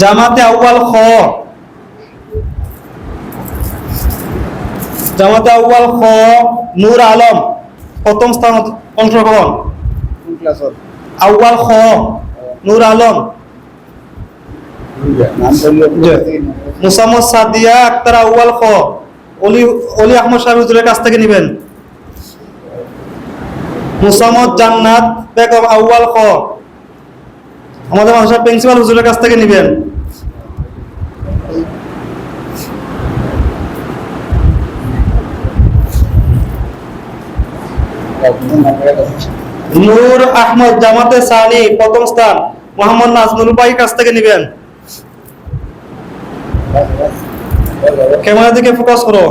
জামাতে আউয়াল খ। জামাতে আউয়াল খ, নূর আলম, প্রথম স্থান অংশগ্রহণ। আউয়াল খ, নূর আলম। মুসাম্মদ সাদিয়া আক্তার আউয়াল খ। অলি অলি আহমদ সাহেব হুজুরের কাছ থেকে নেবেন। মুসাম্মদ জান্নাত বেগম আউয়াল খ। আমাদের মাদ্রাসার প্রিন্সিপাল হুজুরের কাছ থেকে নেবেন। নূর আহমদ জামাতে সানি, প্রথম স্থান। মোহাম্মদ নাজমুল ভাইয়ের কাছ থেকে নেবেন। ক্যামেরা দিকে ফোকাস করো।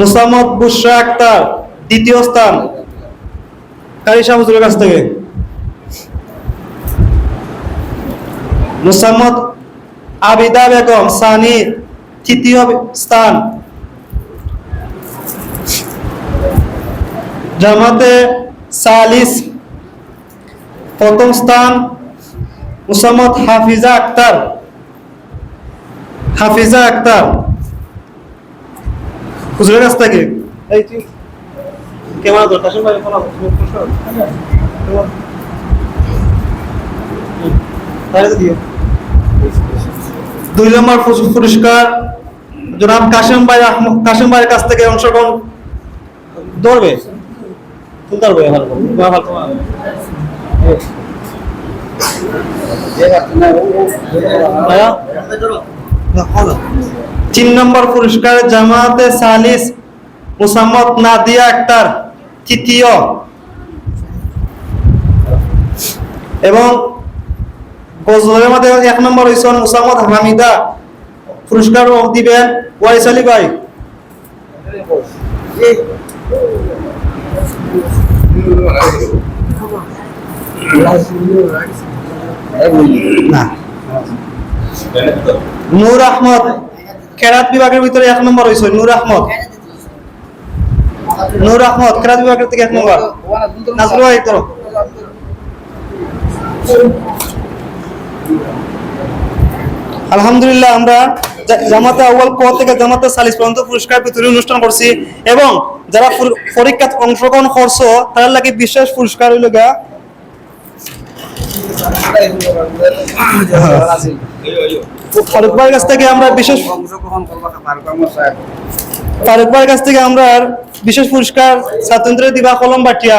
মুসাম্মদ বুশরা আক্তার, দ্বিতীয় স্থান। কারি শাহ হুজুরের কাছ থেকে। মুসাম্মদ আবিদা বেগম সানি তৃতীয় স্থান। জামাতে সালিস প্রথম স্থান মুসাম্মদ হাফিজা আক্তার। হাফিজা আক্তার। হুজুরের কাছ থেকে। এই কেমন কাশিম ভাই ফোন দুই নম্বর পুরস্কার। জনাব কাশিম ভাই কাশিম ভাইয়ের কাছ থেকে অংশগ্রহণ ধরবে? ভাইয়া? তিন নম্বর পুরস্কার জামাতে সালিস মুসাম্মদ নাদিয়া আক্তার তৃতীয়। এবং গজলের মধ্যে এক নম্বর হয়েছেন মুসাম্মদ হামিদা। পুরস্কার দিবেন। ওয়াইস আলী ভাই। না। নূর আহমদ। কেরাত বিভাগের ভিতরে এক নম্বর হয়েছে নূর আহমদ। নূর আহমদ কেরাত বিভাগের থেকে এক নম্বর। নাজরুল ভাই তোর আলহামদুলিল্লাহ, আমরা জামাতে আউয়াল ক থেকে জামাতে সালিস পর্যন্ত পুরস্কার বিতরণী অনুষ্ঠান করছি এবং যারা পরীক্ষাত অংশগ্রহণ করছ তারা লাগে বিশেষ পুরস্কার হইল গা ফারুক ভাইয়ের কাছ থেকে আমরা বিশেষ ফারুক ভাইয়ের কাছ থেকে আমরা বিশেষ পুরস্কার স্বাতন্ত্র্য দিবা কলম বাটিয়া।